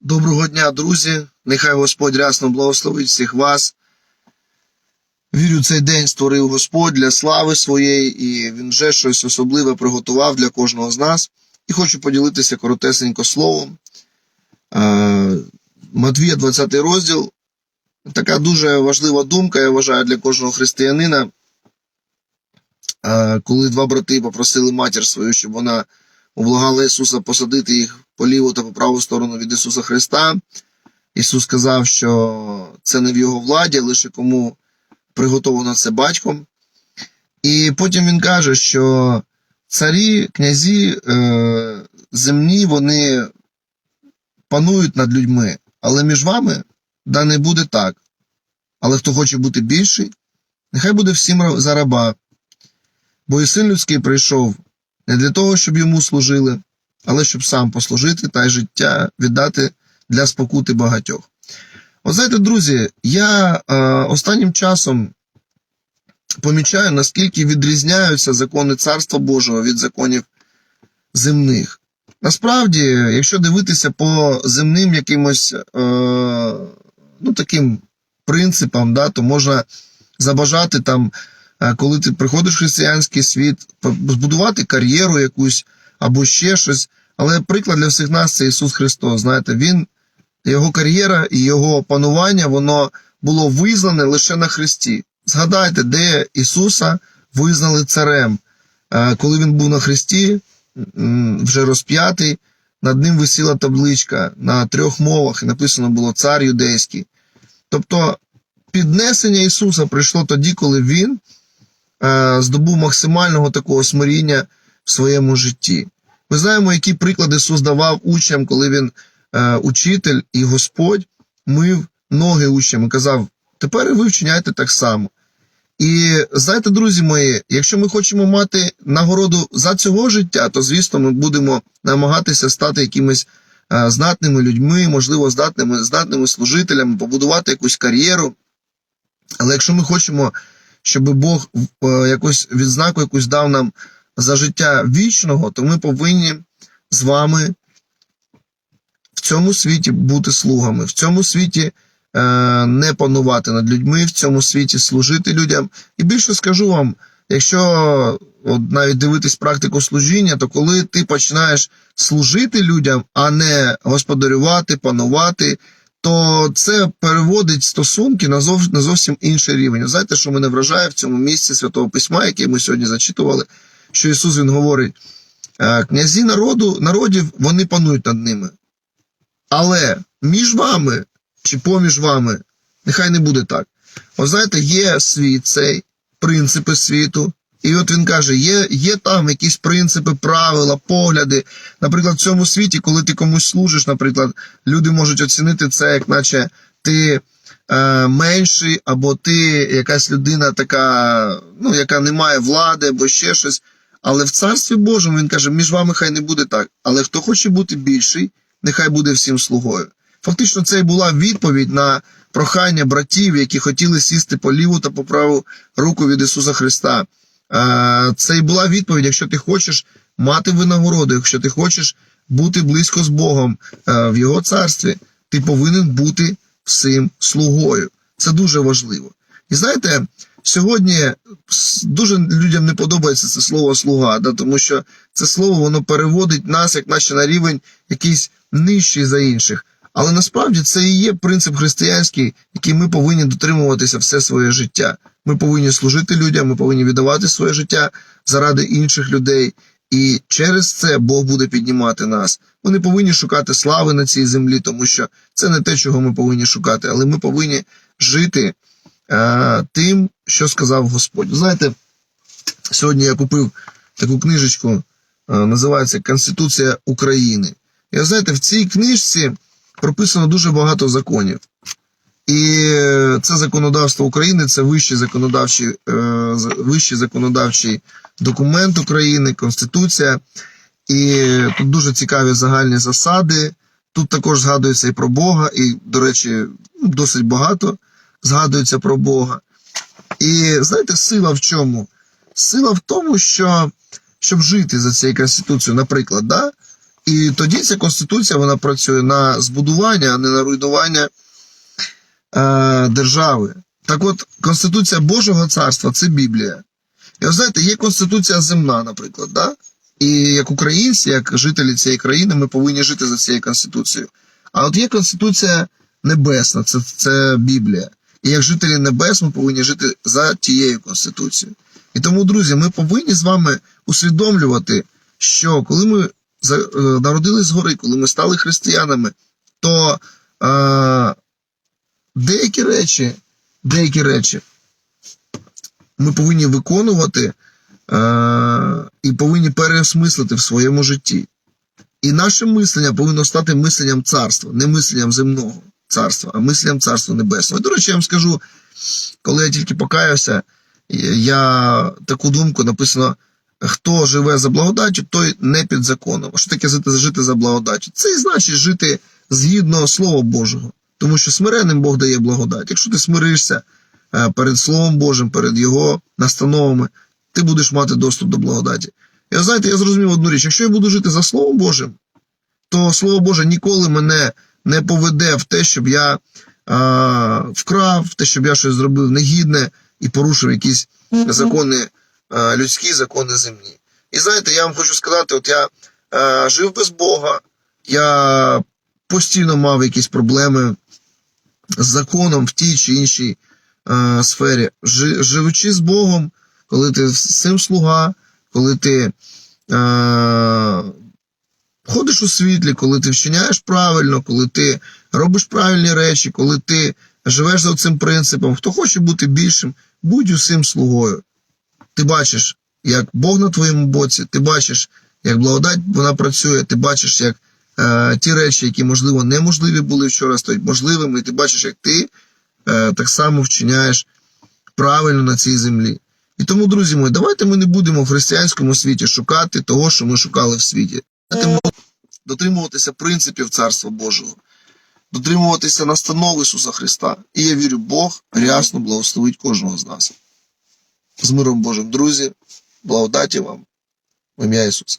Доброго дня, друзі. Нехай Господь рясно благословить всіх вас. Вірю, цей день створив Господь для слави своєї, і Він вже щось особливе приготував для кожного з нас. І хочу поділитися коротесенько словом. Е, Матвія, 20 розділ. Така дуже важлива думка, я вважаю, для кожного християнина. Е, Коли два брати попросили матір свою, щоб вона облагала Ісуса посадити їх по ліву та по праву сторону від Ісуса Христа. Ісус сказав, що це не в його владі, лише кому приготовано це батьком. І потім він каже, що царі, князі е, земні, вони панують над людьми, але між вами да не буде так. Але хто хоче бути більший, нехай буде всім за раба. Бо і син людський прийшов не для того, щоб йому служили, але щоб сам послужити та й життя віддати для спокути багатьох. От знаєте, друзі, я е, останнім часом помічаю, наскільки відрізняються закони Царства Божого від законів земних. Насправді, якщо дивитися по земним якимось е, ну, таким принципам, да, то можна забажати там, коли ти приходиш в християнський світ, збудувати кар'єру якусь або ще щось. Але приклад для всіх нас це Ісус Христос. Знаєте, Він, його кар'єра і його панування, воно було визнане лише на Христі. Згадайте, де Ісуса визнали царем. Е, Коли він був на Христі, вже розп'ятий, над ним висіла табличка на трьох мовах, і написано було цар юдейський. Тобто піднесення Ісуса прийшло тоді, коли Він е, здобув максимального такого смиріння в своєму житті. Ми знаємо, які приклади Ісус давав учням, коли Він е, учитель і Господь мив ноги учням і казав: тепер і ви вчиняйте так само. І знаєте, друзі мої, якщо ми хочемо мати нагороду за цього життя, то звісно ми будемо намагатися стати якимись е, знатними людьми, можливо, здатними, здатними служителями, побудувати якусь кар'єру. Але якщо ми хочемо, щоб Бог е, якусь відзнаку якусь дав нам за життя вічного, то ми повинні з вами в цьому світі бути слугами, в цьому світі е, не панувати над людьми, в цьому світі служити людям. І більше скажу вам, якщо от навіть дивитись практику служіння, то коли ти починаєш служити людям, а не господарювати, панувати, то це переводить стосунки на, зов, на зовсім інший рівень. Знаєте, що мене вражає в цьому місці Святого Письма, яке ми сьогодні зачитували, що Ісус Він говорить: е, князі народу, народів, вони панують над ними. Але між вами чи поміж вами, нехай не буде так. От знаєте, є світ цей, принципи світу. І от він каже: є, є там якісь принципи, правила, погляди. Наприклад, в цьому світі, коли ти комусь служиш, наприклад, люди можуть оцінити це, як наче ти е, менший, або ти якась людина така, ну, яка не має влади, або ще щось. Але в царстві Божому він каже: між вами хай не буде так. Але хто хоче бути більший, нехай буде всім слугою. Фактично, це і була відповідь на прохання братів, які хотіли сісти по ліву та по праву руку від Ісуса Христа. Е, Це і була відповідь, якщо ти хочеш мати винагороду, якщо ти хочеш бути близько з Богом е, в Його царстві, ти повинен бути всім слугою. Це дуже важливо. І знаєте, сьогодні дуже людям не подобається це слово слуга, да, тому що це слово воно переводить нас, як наче на рівень якийсь нижчий за інших. Але насправді це і є принцип християнський, який ми повинні дотримуватися все своє життя. Ми повинні служити людям, ми повинні віддавати своє життя заради інших людей. І через це Бог буде піднімати нас. Ми не повинні шукати слави на цій землі, тому що це не те, чого ми повинні шукати, але ми повинні жити е, тим, що сказав Господь. Знаєте, сьогодні я купив таку книжечку, е, називається Конституція України. І знаєте, в цій книжці прописано дуже багато законів. І це законодавство України, це вищий законодавчий, е, вищий законодавчий документ України, Конституція. І тут дуже цікаві загальні засади. Тут також згадується і про Бога, і, до речі, ну, досить багато згадується про Бога. І знаєте, сила в чому? Сила в тому, що щоб жити за цією конституцією, наприклад, да? І тоді ця конституція вона працює на збудування, а не на руйнування е, держави. Так от, Конституція Божого царства це Біблія. І ви знаєте, є Конституція земна, наприклад, да? і як українці, як жителі цієї країни, ми повинні жити за цією Конституцією. А от є Конституція Небесна, це, це Біблія. І як жителі небес ми повинні жити за тією Конституцією. І тому, друзі, ми повинні з вами усвідомлювати, що коли ми народились згори, коли ми стали християнами, то е, деякі речі, деякі речі ми повинні виконувати е, і повинні переосмислити в своєму житті. І наше мислення повинно стати мисленням царства, не мисленням земного царства, а мисленням царства небесного. І, до речі, я вам скажу, коли я тільки покаявся, я таку думку написано: хто живе за благодаттю, той не під законом. А що таке жити- за благодаттю? Це і значить жити згідно Слова Божого. Тому що смиренним Бог дає благодать. Якщо ти смиришся е, перед Словом Божим, перед Його настановами, ти будеш мати доступ до благодаті. І знаєте, я зрозумів одну річ: якщо я буду жити за Словом Божим, то Слово Боже ніколи мене не поведе в те, щоб я а, вкрав, в те, щоб я щось зробив негідне і порушив якісь закони людські, закони земні. І знаєте, я вам хочу сказати: от я а, жив без Бога, я постійно мав якісь проблеми з законом в тій чи іншій а, сфері. Жи- живучи з Богом, коли ти цим слуга, коли ти а, ходиш у світлі, коли ти вчиняєш правильно, коли ти робиш правильні речі, коли ти живеш за цим принципом, хто хоче бути більшим, будь усім слугою. Ти бачиш, як Бог на твоєму боці, ти бачиш, як благодать вона працює, ти бачиш, як е, ті речі, які, можливо, неможливі були вчора, стають можливими, і ти бачиш, як ти е, так само вчиняєш правильно на цій землі. І тому, друзі мої, давайте ми не будемо в християнському світі шукати того, що ми шукали в світі. Дотримуватися принципів Царства Божого, дотримуватися настанов Ісуса Христа. І я вірю, Бог рясно благословить кожного з нас. З миром Божим, друзі, благодаті вам в ім'я Ісуса.